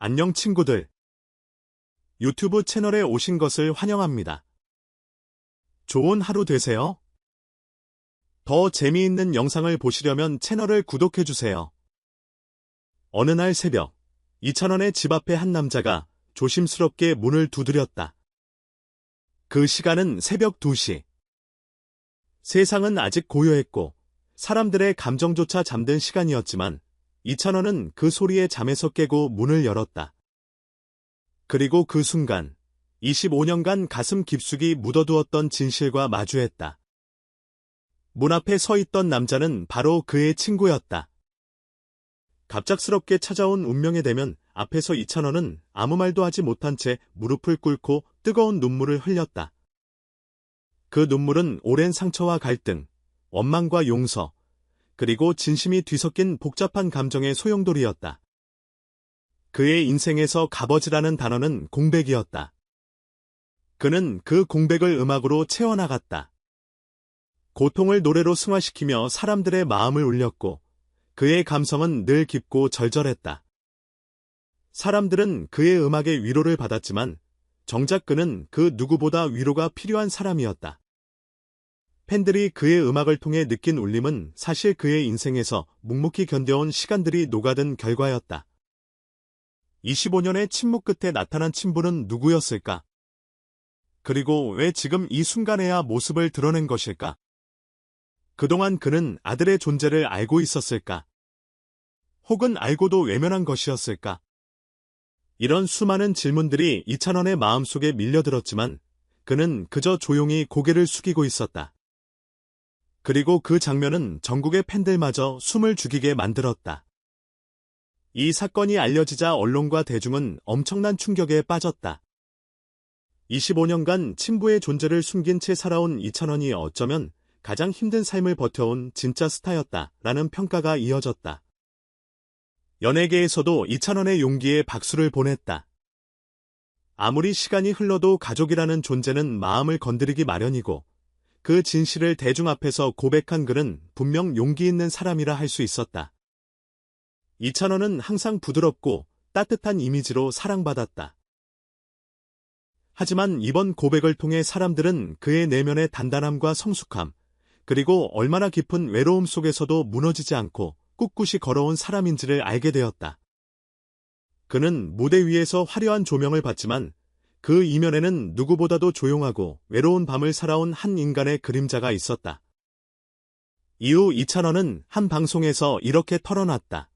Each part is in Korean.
안녕 친구들. 유튜브 채널에 오신 것을 환영합니다. 좋은 하루 되세요. 더 재미있는 영상을 보시려면 채널을 구독해주세요. 어느 날 새벽, 이찬원의 집 앞에 한 남자가 조심스럽게 문을 두드렸다. 그 시간은 새벽 2시. 세상은 아직 고요했고 사람들의 감정조차 잠든 시간이었지만 이찬원은 그 소리에 잠에서 깨고 문을 열었다. 그리고 그 순간 25년간 가슴 깊숙이 묻어두었던 진실과 마주했다. 문 앞에 서 있던 남자는 바로 그의 친구였다. 갑작스럽게 찾아온 운명의 대면 앞에서 이찬원은 아무 말도 하지 못한 채 무릎을 꿇고 뜨거운 눈물을 흘렸다. 그 눈물은 오랜 상처와 갈등, 원망과 용서, 그리고 진심이 뒤섞인 복잡한 감정의 소용돌이였다. 그의 인생에서 값어지라는 단어는 공백이었다. 그는 그 공백을 음악으로 채워나갔다. 고통을 노래로 승화시키며 사람들의 마음을 울렸고 그의 감성은 늘 깊고 절절했다. 사람들은 그의 음악의 위로를 받았지만 정작 그는 그 누구보다 위로가 필요한 사람이었다. 팬들이 그의 음악을 통해 느낀 울림은 사실 그의 인생에서 묵묵히 견뎌온 시간들이 녹아든 결과였다. 25년의 침묵 끝에 나타난 친부는 누구였을까? 그리고 왜 지금 이 순간에야 모습을 드러낸 것일까? 그동안 그는 아들의 존재를 알고 있었을까? 혹은 알고도 외면한 것이었을까? 이런 수많은 질문들이 이찬원의 마음속에 밀려들었지만 그는 그저 조용히 고개를 숙이고 있었다. 그리고 그 장면은 전국의 팬들마저 숨을 죽이게 만들었다. 이 사건이 알려지자 언론과 대중은 엄청난 충격에 빠졌다. 25년간 친부의 존재를 숨긴 채 살아온 이찬원이 어쩌면 가장 힘든 삶을 버텨온 진짜 스타였다. 라는 평가가 이어졌다. 연예계에서도 이찬원의 용기에 박수를 보냈다. 아무리 시간이 흘러도 가족이라는 존재는 마음을 건드리기 마련이고 그 진실을 대중 앞에서 고백한 그는 분명 용기 있는 사람이라 할 수 있었다. 이찬원은 항상 부드럽고 따뜻한 이미지로 사랑받았다. 하지만 이번 고백을 통해 사람들은 그의 내면의 단단함과 성숙함, 그리고 얼마나 깊은 외로움 속에서도 무너지지 않고 꿋꿋이 걸어온 사람인지를 알게 되었다. 그는 무대 위에서 화려한 조명을 받지만 그 이면에는 누구보다도 조용하고 외로운 밤을 살아온 한 인간의 그림자가 있었다. 이후 이찬원은 한 방송에서 이렇게 털어놨다.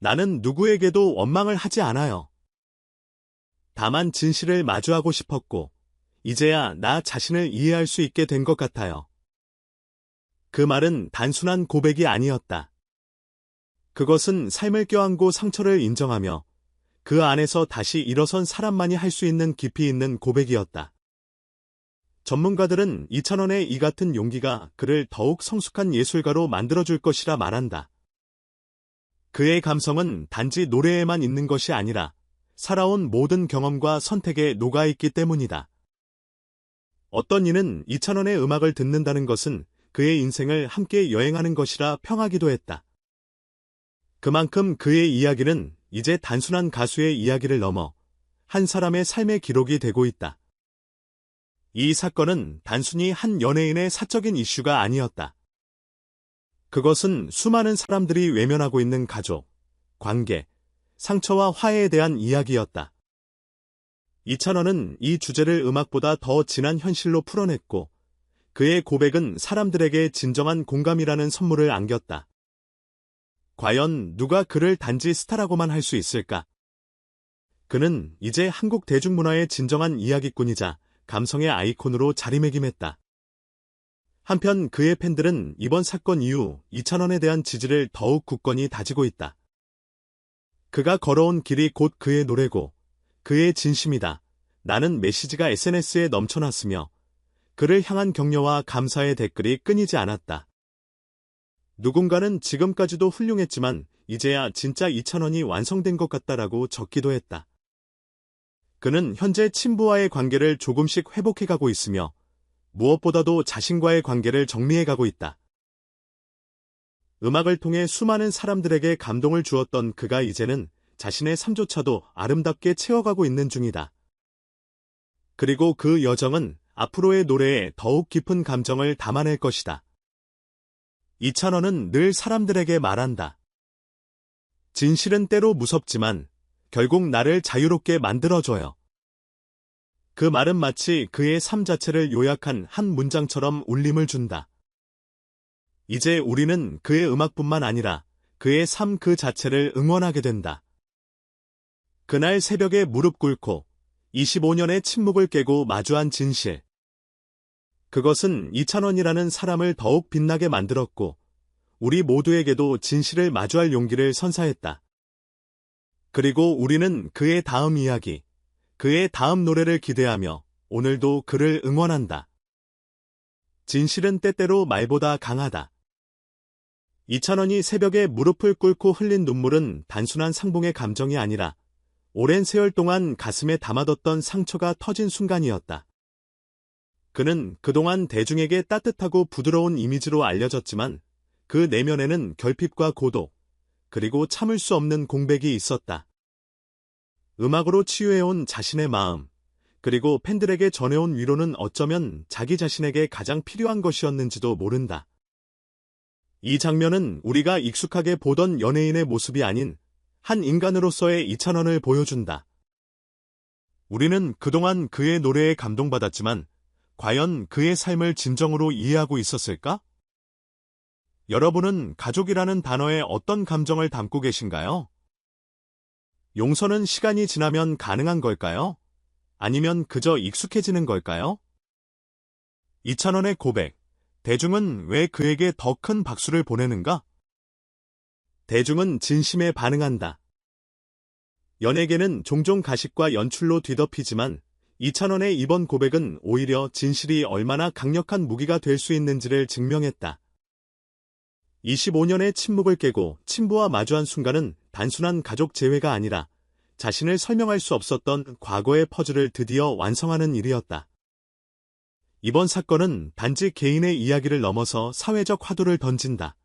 나는 누구에게도 원망을 하지 않아요. 다만 진실을 마주하고 싶었고, 이제야 나 자신을 이해할 수 있게 된 것 같아요. 그 말은 단순한 고백이 아니었다. 그것은 삶을 껴안고 상처를 인정하며 그 안에서 다시 일어선 사람만이 할 수 있는 깊이 있는 고백이었다. 전문가들은 이찬원의 이 같은 용기가 그를 더욱 성숙한 예술가로 만들어줄 것이라 말한다. 그의 감성은 단지 노래에만 있는 것이 아니라 살아온 모든 경험과 선택에 녹아있기 때문이다. 어떤 이는 이찬원의 음악을 듣는다는 것은 그의 인생을 함께 여행하는 것이라 평하기도 했다. 그만큼 그의 이야기는 이제 단순한 가수의 이야기를 넘어 한 사람의 삶의 기록이 되고 있다. 이 사건은 단순히 한 연예인의 사적인 이슈가 아니었다. 그것은 수많은 사람들이 외면하고 있는 가족, 관계, 상처와 화해에 대한 이야기였다. 이찬원은 이 주제를 음악보다 더 진한 현실로 풀어냈고 그의 고백은 사람들에게 진정한 공감이라는 선물을 안겼다. 과연 누가 그를 단지 스타라고만 할 수 있을까? 그는 이제 한국 대중문화의 진정한 이야기꾼이자 감성의 아이콘으로 자리매김했다. 한편 그의 팬들은 이번 사건 이후 이찬원에 대한 지지를 더욱 굳건히 다지고 있다. 그가 걸어온 길이 곧 그의 노래고 그의 진심이다. 나는 메시지가 SNS에 넘쳐났으며 그를 향한 격려와 감사의 댓글이 끊이지 않았다. 누군가는 지금까지도 훌륭했지만 이제야 진짜 2천원이 완성된 것 같다라고 적기도 했다. 그는 현재 친부와의 관계를 조금씩 회복해가고 있으며 무엇보다도 자신과의 관계를 정리해가고 있다. 음악을 통해 수많은 사람들에게 감동을 주었던 그가 이제는 자신의 삶조차도 아름답게 채워가고 있는 중이다. 그리고 그 여정은 앞으로의 노래에 더욱 깊은 감정을 담아낼 것이다. 이찬원은 늘 사람들에게 말한다. 진실은 때로 무섭지만 결국 나를 자유롭게 만들어줘요. 그 말은 마치 그의 삶 자체를 요약한 한 문장처럼 울림을 준다. 이제 우리는 그의 음악뿐만 아니라 그의 삶 그 자체를 응원하게 된다. 그날 새벽에 무릎 꿇고 25년의 침묵을 깨고 마주한 진실. 그것은 이찬원이라는 사람을 더욱 빛나게 만들었고, 우리 모두에게도 진실을 마주할 용기를 선사했다. 그리고 우리는 그의 다음 이야기, 그의 다음 노래를 기대하며 오늘도 그를 응원한다. 진실은 때때로 말보다 강하다. 이찬원이 새벽에 무릎을 꿇고 흘린 눈물은 단순한 상봉의 감정이 아니라 오랜 세월 동안 가슴에 담아뒀던 상처가 터진 순간이었다. 그는 그동안 대중에게 따뜻하고 부드러운 이미지로 알려졌지만 그 내면에는 결핍과 고독, 그리고 참을 수 없는 공백이 있었다. 음악으로 치유해온 자신의 마음, 그리고 팬들에게 전해온 위로는 어쩌면 자기 자신에게 가장 필요한 것이었는지도 모른다. 이 장면은 우리가 익숙하게 보던 연예인의 모습이 아닌 한 인간으로서의 이찬원을 보여준다. 우리는 그동안 그의 노래에 감동받았지만 과연 그의 삶을 진정으로 이해하고 있었을까? 여러분은 가족이라는 단어에 어떤 감정을 담고 계신가요? 용서는 시간이 지나면 가능한 걸까요? 아니면 그저 익숙해지는 걸까요? 이찬원의 고백. 대중은 왜 그에게 더 큰 박수를 보내는가? 대중은 진심에 반응한다. 연예계는 종종 가식과 연출로 뒤덮이지만 이찬원의 이번 고백은 오히려 진실이 얼마나 강력한 무기가 될 수 있는지를 증명했다. 25년의 침묵을 깨고 친부와 마주한 순간은 단순한 가족 재회가 아니라 자신을 설명할 수 없었던 과거의 퍼즐을 드디어 완성하는 일이었다. 이번 사건은 단지 개인의 이야기를 넘어서 사회적 화두를 던진다.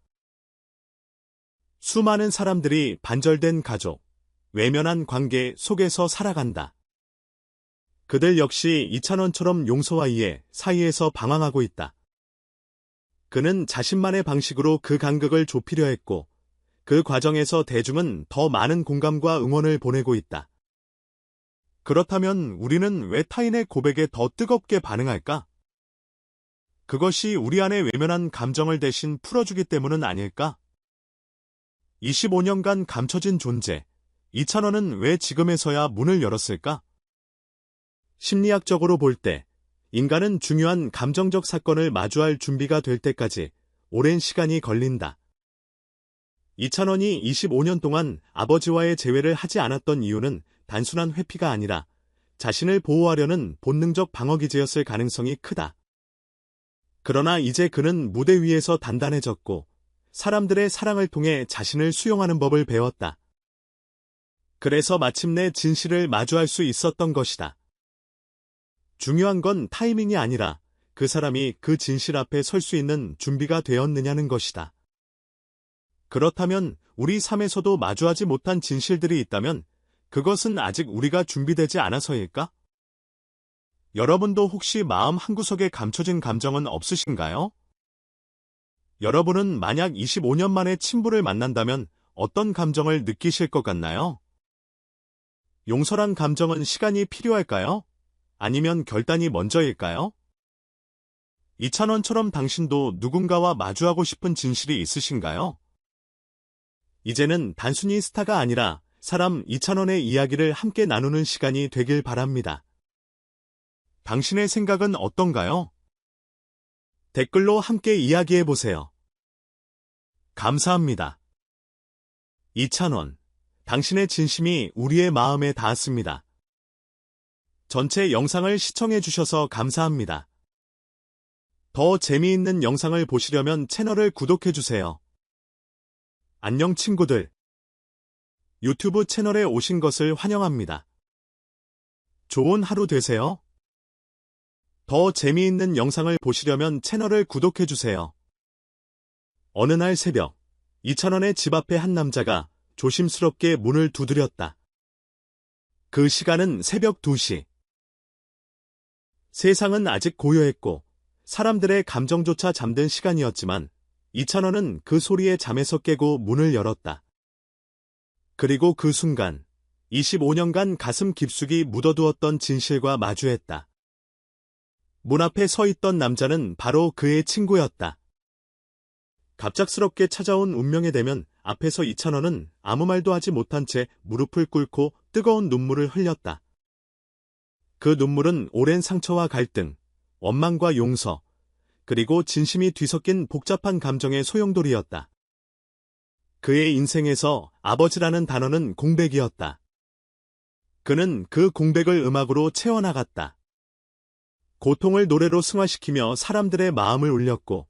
수많은 사람들이 반절된 가족, 외면한 관계 속에서 살아간다. 그들 역시 이찬원처럼 용서와 이해 사이에서 방황하고 있다. 그는 자신만의 방식으로 그 간극을 좁히려 했고, 그 과정에서 대중은 더 많은 공감과 응원을 보내고 있다. 그렇다면 우리는 왜 타인의 고백에 더 뜨겁게 반응할까? 그것이 우리 안에 외면한 감정을 대신 풀어주기 때문은 아닐까? 25년간 감춰진 존재, 이찬원은 왜 지금에서야 문을 열었을까? 심리학적으로 볼 때, 인간은 중요한 감정적 사건을 마주할 준비가 될 때까지 오랜 시간이 걸린다. 이찬원이 25년 동안 아버지와의 재회를 하지 않았던 이유는 단순한 회피가 아니라 자신을 보호하려는 본능적 방어기제였을 가능성이 크다. 그러나 이제 그는 무대 위에서 단단해졌고 사람들의 사랑을 통해 자신을 수용하는 법을 배웠다. 그래서 마침내 진실을 마주할 수 있었던 것이다. 중요한 건 타이밍이 아니라 그 사람이 그 진실 앞에 설 수 있는 준비가 되었느냐는 것이다. 그렇다면 우리 삶에서도 마주하지 못한 진실들이 있다면 그것은 아직 우리가 준비되지 않아서일까? 여러분도 혹시 마음 한구석에 감춰진 감정은 없으신가요? 여러분은 만약 25년 만에 친부를 만난다면 어떤 감정을 느끼실 것 같나요? 용서란 감정은 시간이 필요할까요? 아니면 결단이 먼저일까요? 이찬원처럼 당신도 누군가와 마주하고 싶은 진실이 있으신가요? 이제는 단순히 스타가 아니라 사람 이찬원의 이야기를 함께 나누는 시간이 되길 바랍니다. 당신의 생각은 어떤가요? 댓글로 함께 이야기해 보세요. 감사합니다. 이찬원, 당신의 진심이 우리의 마음에 닿았습니다. 전체 영상을 시청해 주셔서 감사합니다. 더 재미있는 영상을 보시려면 채널을 구독해 주세요. 안녕 친구들. 유튜브 채널에 오신 것을 환영합니다. 좋은 하루 되세요. 더 재미있는 영상을 보시려면 채널을 구독해 주세요. 어느 날 새벽, 이찬원의 집 앞에 한 남자가 조심스럽게 문을 두드렸다. 그 시간은 새벽 2시. 세상은 아직 고요했고 사람들의 감정조차 잠든 시간이었지만 이찬원은 그 소리에 잠에서 깨고 문을 열었다. 그리고 그 순간 25년간 가슴 깊숙이 묻어두었던 진실과 마주했다. 문 앞에 서 있던 남자는 바로 그의 친구였다. 갑작스럽게 찾아온 운명의 대면 앞에서 이찬원은 아무 말도 하지 못한 채 무릎을 꿇고 뜨거운 눈물을 흘렸다. 그 눈물은 오랜 상처와 갈등, 원망과 용서, 그리고 진심이 뒤섞인 복잡한 감정의 소용돌이였다. 그의 인생에서 아버지라는 단어는 공백이었다. 그는 그 공백을 음악으로 채워나갔다. 고통을 노래로 승화시키며 사람들의 마음을 울렸고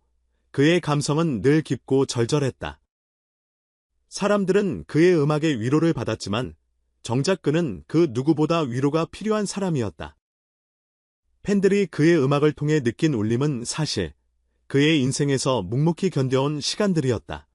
그의 감성은 늘 깊고 절절했다. 사람들은 그의 음악의 위로를 받았지만 정작 그는 그 누구보다 위로가 필요한 사람이었다. 팬들이 그의 음악을 통해 느낀 울림은 사실 그의 인생에서 묵묵히 견뎌온 시간들이었다.